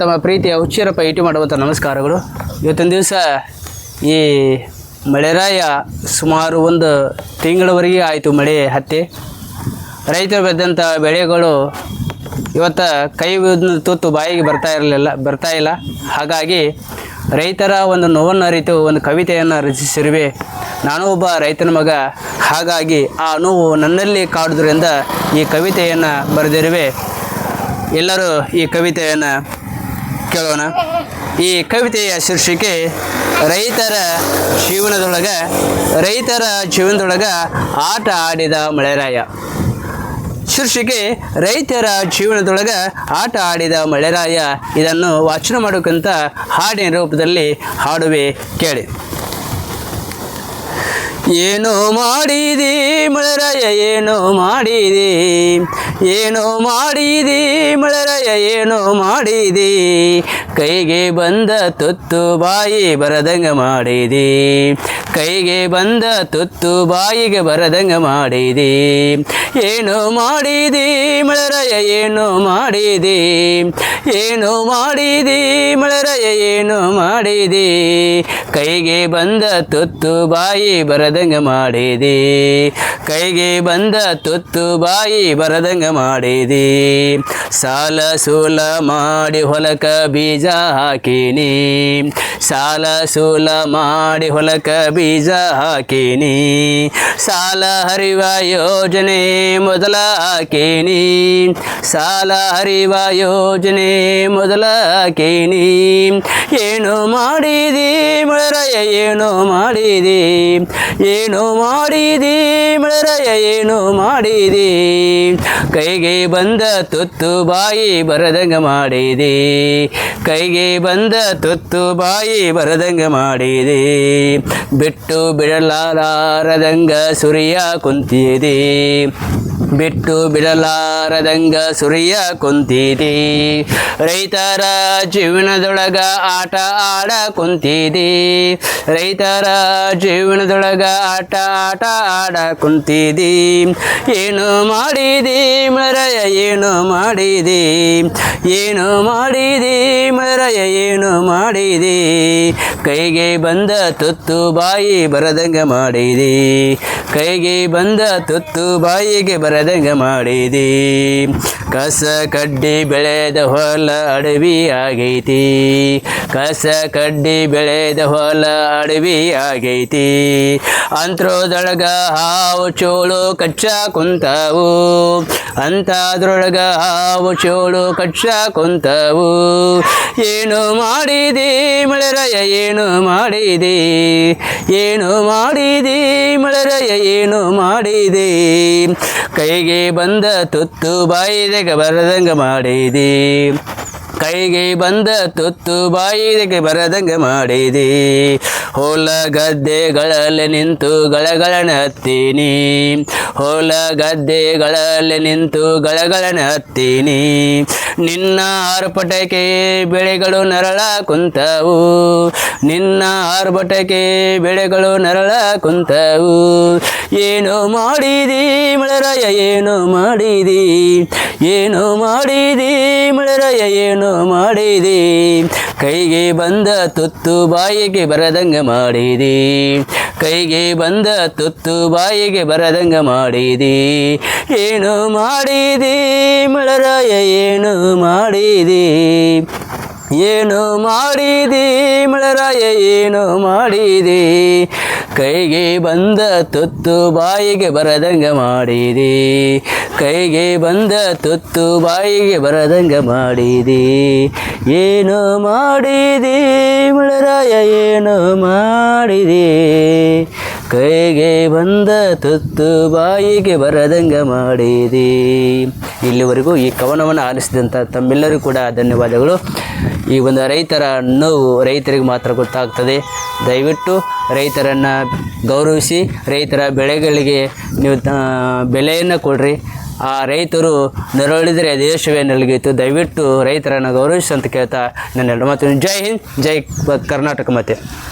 ತಮ್ಮ ಪ್ರೀತಿಯ ಹುಚ್ಚಿರಪ್ಪ ಇಟಿ ಮಾಡುವಂಥ ನಮಸ್ಕಾರಗಳು. ಇವತ್ತಿನ ದಿವಸ ಈ ಮಳೆರಾಯ ಸುಮಾರು ಒಂದು ತಿಂಗಳವರೆಗೆ ಆಯಿತು ಮಳೆ ಹತ್ತಿ. ರೈತರು ಬೆಳೆದಂಥ ಬೆಳೆಗಳು ಇವತ್ತು ಕೈ ತುತ್ತು ಬಾಯಿಗೆ ಬರ್ತಾ ಇರಲಿಲ್ಲ, ಬರ್ತಾ ಇಲ್ಲ. ಹಾಗಾಗಿ ರೈತರ ಒಂದು ನೋವನ್ನು ಅರಿತು, ಒಂದು ಕವಿತೆಯನ್ನು ರಚಿಸಿರುವೆ ನಾನು ಒಬ್ಬ ರೈತನ ಮಗ, ಹಾಗಾಗಿ ಆ ನೋವು ನನ್ನಲ್ಲಿ ಕಾಡುವುದರಿಂದ ಈ ಕವಿತೆಯನ್ನು ಬರೆದಿರುವೆ. ಎಲ್ಲರೂ ಈ ಕವಿತೆಯನ್ನು ಕೇಳೋಣ. ಈ ಕವಿತೆಯ ಶೀರ್ಷಿಕೆ, ರೈತರ ಜೀವನದೊಳಗೆ ರೈತರ ಜೀವನದೊಳಗೆ ಆಟ ಆಡಿದ ಮಳೆರಾಯ. ಶೀರ್ಷಿಕೆ, ರೈತರ ಜೀವನದೊಳಗೆ ಆಟ ಆಡಿದ ಮಳೆರಾಯ. ಇದನ್ನು ವಾಚನ ಮಾಡೋಕ್ಕಂತ ಹಾಡಿನ ರೂಪದಲ್ಲಿ ಹಾಡುವೆ ಕೇಳಿ. ಏನೋ ಮಾಡಿದಿ ಮಳರಯ, ಏನೋ ಮಾಡಿದಿ? ಏನೋ ಮಾಡಿದಿ ಮಳರಯ, ಏನೋ ಮಾಡಿದಿ? ಕೈಗೆ ಬಂದ ತುತ್ತು ಬಾಯಿ ಬರದಂಗ ಮಾಡಿದಿ. ಕೈಗೆ ಬಂದ ತುತ್ತು ಬಾಯಿಗೆ ಬರದಂಗ ಮಾಡಿದಿ. ಏನೋ ಮಾಡಿದಿ ಮಳರಯ, ಏನೋ ಮಾಡಿದಿ? ಏನೋ ಮಾಡಿದಿ ಮಳರಯ, ಏನು ಮಾಡಿದಿ? ಕೈಗೆ ಬಂದ ತುತ್ತು ಬಾಯಿ ಬರದಂಗ ಮಾಡಿದಿ? ಕೈಗೆ ಬಂದ ತುತ್ತು ಬಾಯಿ ಬರದಂಗ ಮಾಡಿದಿ? ಸಾಲ ಸೂಲ ಮಾಡಿ ಹೊಲಕ ಬೀಜ ಹಾಕಿನಿ. ಸಾಲ ಸೂಲ ಮಾಡಿ ಹೊಲಕ ಬೀಜ ಹಾಕಿನಿ. ಸಾಲ ಹರಿವ ಯೋಜನೆ ಮೊದಲ ಹಾಕಿನಿ. ಸಾಲ ಹರಿವ ಯೋಜನೆ ಮೊದಲ ಹಾಕಿನಿ. ಏನು ಮಾಡಿದಿ ಮರಯ ಏನು ಮಾಡಿದಿ? ಏನು ಮಾಡಿದಿ? ಮಳರಾಯ, ಏನು ಮಾಡಿದಿ? ಕೈಗೆ ಬಂದ ತುತ್ತು ಬಾಯಿ ಬರದಂಗ ಮಾಡಿದಿ. ಕೈಗೆ ಬಂದ ತುತ್ತು ಬಾಯಿ ಬರದಂಗ ಮಾಡಿದಿ. ಬಿಟ್ಟು ಬಿಡಲಾರದಂಗ ಸುರಿಯ ಕುಂತಿದಿ. ಬಿಟ್ಟು ಬಿಡಲಾರದಂಗ ಸುರಿಯ ಕುಂತಿದಿ. ರೈತರ ಜೀವನದೊಳಗ ಆಟ ಆಡ ಕುಂತಿದಿ. ರೈತರ ಜೀವನದೊಳಗ ಆಟ ಆಟ ಆಡ ಕುಂತಿದಿ. ಏನು ಮಾಡಿದಿ ಮರಯ, ಏನು ಮಾಡಿದಿ. ಏನು ಮಾಡಿದಿ ಮರಯ, ಏನು ಮಾಡಿದಿ. ಕೈಗೆ ಬಂದ ತುತ್ತು ಬಾಯಿ ಬರದಂಗ ಮಾಡಿದಿ. ಕೈಗೆ ಬಂದ ತುತ್ತು ಬಾಯಿಗೆ ಬರದಂಗ ಮಾಡಿದಿ. ಕಸ ಕಡ್ಡಿ ಬೆಳೆದ ಹೊಲ ಅಡವಿ ಆಗೈತಿ. ಕಸ ಕಡ್ಡಿ ಬೆಳೆದ ಹೊಲ ಅಡವಿ ಆಗೈತಿ. ಅಂತ್ರೋದೊಳಗ ಹಾವು ಚೋಳು ಕಚ್ಚ ಕುಂತಾವು. ಅಂತಾದ್ರೊಳಗ ಹಾವು ಚೋಳು ಕಚ್ಚ ಕುಂತಾವು. ಏನು ಮಾಡಿದಿ ಮಳೆರಾಯ, ಏನು ಮಾಡಿದಿ? ಏನು ಮಾಡಿದಿ ಮಳೆರಾಯ, ಏನು ಮಾಡಿದಿ? ಕೈಗೆ ಬಂದ ತುತ್ತು ಬಾಯಿದೆಗೆ ಬರದಂಗ ಮಾಡಿದಿ. ಕೈಗೆ ಬಂದ ತುತ್ತು ಬಾಯಿಗೆ ಬರದಂಗೆ ಮಾಡಿದಿ. ಹೊಲ ಗದ್ದೆಗಳಲ್ಲಿ ನಿಂತು ಗಳಗಳನ ಹತ್ತೀನಿ. ಹೊಲ ಗದ್ದೆಗಳಲ್ಲಿ ನಿಂತು ಗಳಗಳನ ಹತ್ತೀನಿ. ನಿನ್ನ ಆರ್ಭಟಕ್ಕೆ ಬೆಳೆಗಳು ನರಳ ಕುಂತವು. ನಿನ್ನ ಆರ್ಭಟಕ್ಕೆ ಬೆಳೆಗಳು ನರಳ ಕುಂತವು. ಏನು ಮಾಡಿದಿ ಮಳರಾಯ, ಏನು ಮಾಡಿದಿ? ಏನು ಮಾಡಿದಿ ಮಳರಾಯ, ಏನು ಮಾಡಿದಿ? ಕೈಗೆ ಬಂದ ತುತ್ತು ಬಾಯಿಗೆ ಬರದಂಗ ಮಾಡಿದಿ. ಕೈಗೆ ಬಂದ ತುತ್ತು ಬಾಯಿಗೆ ಬರದಂಗ ಮಾಡಿದಿ. ಏನು ಮಾಡಿದಿ ಮಳರಾಯ, ಏನು ಮಾಡಿದಿ? ಏನು ಮಾಡಿದಿ? ಮಳರಾಯ, ಏನು ಮಾಡಿದಿ? ಕೈಗೆ ಬಂದ ತುತ್ತು ಬಾಯಿಗೆ ಬರದಂಗ ಮಾಡಿದಿ. ಕೈಗೆ ಬಂದ ತುತ್ತು ಬಾಯಿಗೆ ಬರದಂಗ ಮಾಡಿದಿ. ಏನು ಮಾಡಿದಿ? ಮಳರಾಯ, ಏನು ಮಾಡಿದಿ? ಕೈಗೆ ಬಂದ ತುತ್ತು ಬಾಯಿಗೆ ಬರದಂಗ ಮಾಡಿದಿ. ಇಲ್ಲಿವರೆಗೂ ಈ ಕವನವನ್ನು ಆಲಿಸಿದಂಥ ತಮ್ಮೆಲ್ಲರಿಗೂ ಕೂಡ ಧನ್ಯವಾದಗಳು. ಈ ಒಂದು ರೈತರ ನೋವು ರೈತರಿಗೆ ಮಾತ್ರ ಗೊತ್ತಾಗ್ತದೆ. ದಯವಿಟ್ಟು ರೈತರನ್ನು ಗೌರವಿಸಿ, ರೈತರ ಬೆಳೆಗಳಿಗೆ ನೀವು ಬೆಲೆಯನ್ನು ಕೊಡ್ರಿ. ಆ ರೈತರು ನರಳಿದರೆ ದೇಶವೇ ನಲಗಿತ್ತು ದಯವಿಟ್ಟು ರೈತರನ್ನು ಗೌರವಿಸಿ ಅಂತ ಕೇಳ್ತಾ ನನ್ನ ಮಾತು ಜೈ ಹಿಂದ್, ಜೈ ಕರ್ನಾಟಕ ಮತ್ತೆ